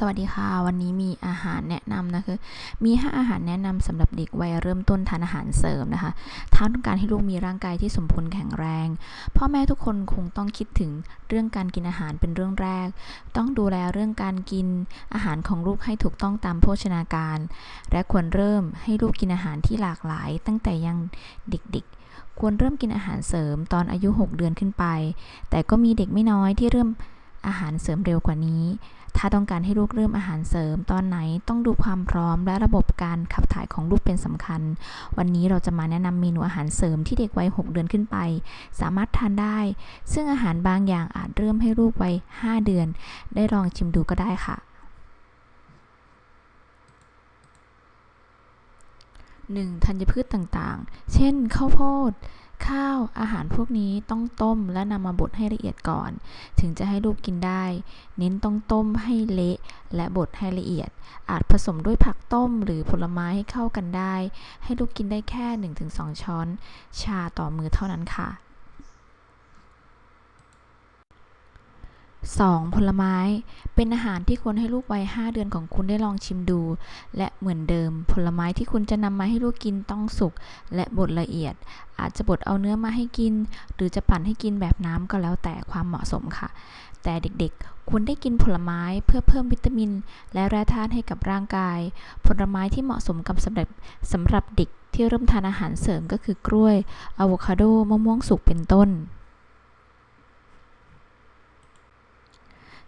สวัสดีค่ะวันนี้มีอาหารแนะนำนะคะมี 5 อาหารแนะนำสำหรับเด็กวัยเริ่มต้นทานอาหารเสริมนะคะถ้าต้องการให้ลูกมีร่างกายที่สมบูรณ์แข็งแรง พ่อแม่ทุกคนคงต้องคิดถึงเรื่องการกินอาหารเป็นเรื่องแรก ต้องดูแลเรื่องการกินอาหารของลูกให้ถูกต้องตามโภชนาการ และควรเริ่มให้ลูกกินอาหารที่หลากหลาย ตั้งแต่ยังเด็กๆ ควรเริ่มกินอาหารเสริมตอนอายุ 6 เดือนขึ้นไป แต่ก็มีเด็กไม่น้อยที่เริ่มอาหารเสริมเร็วกว่านี้ ถ้าต้องการให้ลูกเริ่มอาหารเสริม ตอนไหนต้องดูความพร้อมและระบบการขับถ่ายของลูกเป็นสำคัญ วันนี้เราจะมาแนะนำเมนูอาหารเสริมที่เด็กวัย 6 เดือนขึ้นไป สามารถทานได้ ซึ่งอาหารบางอย่างอาจเริ่มให้ลูกวัย 5 เดือน ได้ลองชิมดูก็ได้ค่ะ 1. ธัญพืชต่างๆ เช่น ข้าวโพด ข้าวอาหารพวกนี้ต้องต้มและนำมาบดให้ละเอียดก่อน ถึงจะให้ลูกกินได้ เน้นต้องต้มให้เละและบดให้ละเอียด อาจผสมด้วยผักต้มหรือผลไม้ให้เข้ากันได้ ให้ลูกกินได้แค่ 1-2 ช้อน ชาต่อมือเท่านั้นค่ะ 2. ผลไม้ เป็นอาหารที่ควรให้ลูกวัย 5 เดือนของคุณได้ลองชิมดู และเหมือนเดิม ผลไม้ที่คุณจะนำมาให้ลูกกินต้องสุกและบดละเอียด อาจจะบดเอาเนื้อมาให้กิน หรือจะปั่นให้กินแบบน้ำก็แล้วแต่ความเหมาะสมค่ะ แต่เด็กๆ ควรได้กินผลไม้เพื่อเพิ่มวิตามิน และแร่ธาตุให้กับร่างกาย ผลไม้ที่เหมาะสมกับสำหรับสำหรับเด็กที่เริ่มทานอาหารเสริมก็คือกล้วยอะโวคาโดมะม่วงสุกเป็นต้น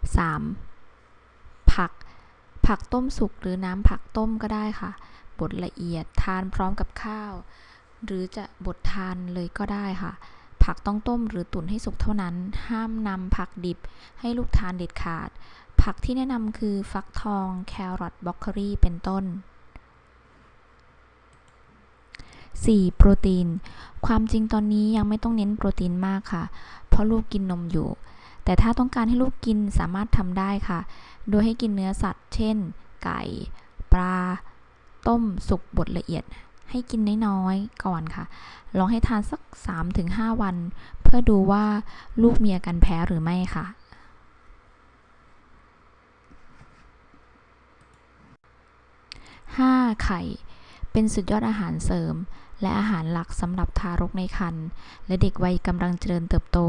3. ผัก ผักต้มสุกหรือน้ำผักต้มก็ได้ค่ะ บดละเอียดทานพร้อมกับข้าว หรือจะบดทานเลยก็ได้ค่ะ ผักต้องต้มหรือตุ๋นให้สุกเท่านั้น ห้ามนำผักดิบให้ลูกทานเด็ดขาด ผักที่แนะนำคือฟักทอง แครอทบล็อกโคลีเป็นต้น 4. โปรตีน ความจริงตอนนี้ยังไม่ต้องเน้นโปรตีนมากค่ะ เพราะลูกกินนมอยู่ แต่ถ้าต้องการให้ลูกกินสามารถทำได้ค่ะ โดยให้กินเนื้อสัตว์ เช่น ไก่ ปลา ต้มสุกบดละเอียด ให้กินน้อยๆก่อนค่ะ ลองให้ทานสัก 3-5 วัน เพื่อดูว่าลูกมีอาการแพ้หรือไม่ค่ะ 5. ไข่ เป็นสุดยอดอาหารเสริม และอาหารหลักสำหรับทารกในครรภ์และเด็กวัยกำลังเจริญเติบโต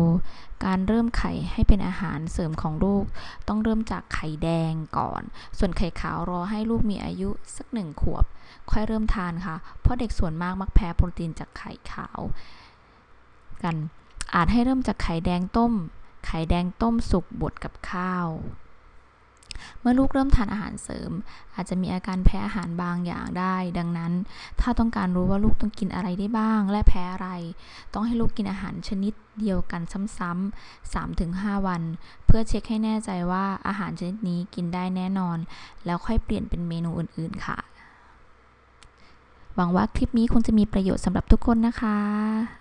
การเริ่มไข่ให้เป็นอาหารเสริมของลูก ต้องเริ่มจากไข่แดงก่อน ส่วนไข่ขาวรอให้ลูกมีอายุสักหนึ่งขวบ ค่อยเริ่มทานค่ะ เพราะเด็กส่วนมากมักแพ้โปรตีนจากไข่ขาว กันอาจให้เริ่มจากไข่แดงต้ม ไข่แดงต้มสุกบดกับข้าว เมื่อลูกเริ่มทานอาหารเสริม อาจจะมีอาการแพ้อาหารบางอย่างได้ ดังนั้น ถ้าต้องการรู้ว่าลูกต้องกินอะไรได้บ้าง และแพ้อะไร ต้องให้ลูกกินอาหารชนิดเดียวกันซ้ำๆ3-5 วัน เพื่อเช็คให้แน่ใจว่าอาหารชนิดนี้กินได้แน่นอน แล้วค่อยเปลี่ยนเป็นเมนูอื่นๆค่ะ หวังว่าคลิปนี้คงจะมีประโยชน์สำหรับทุกคนนะคะ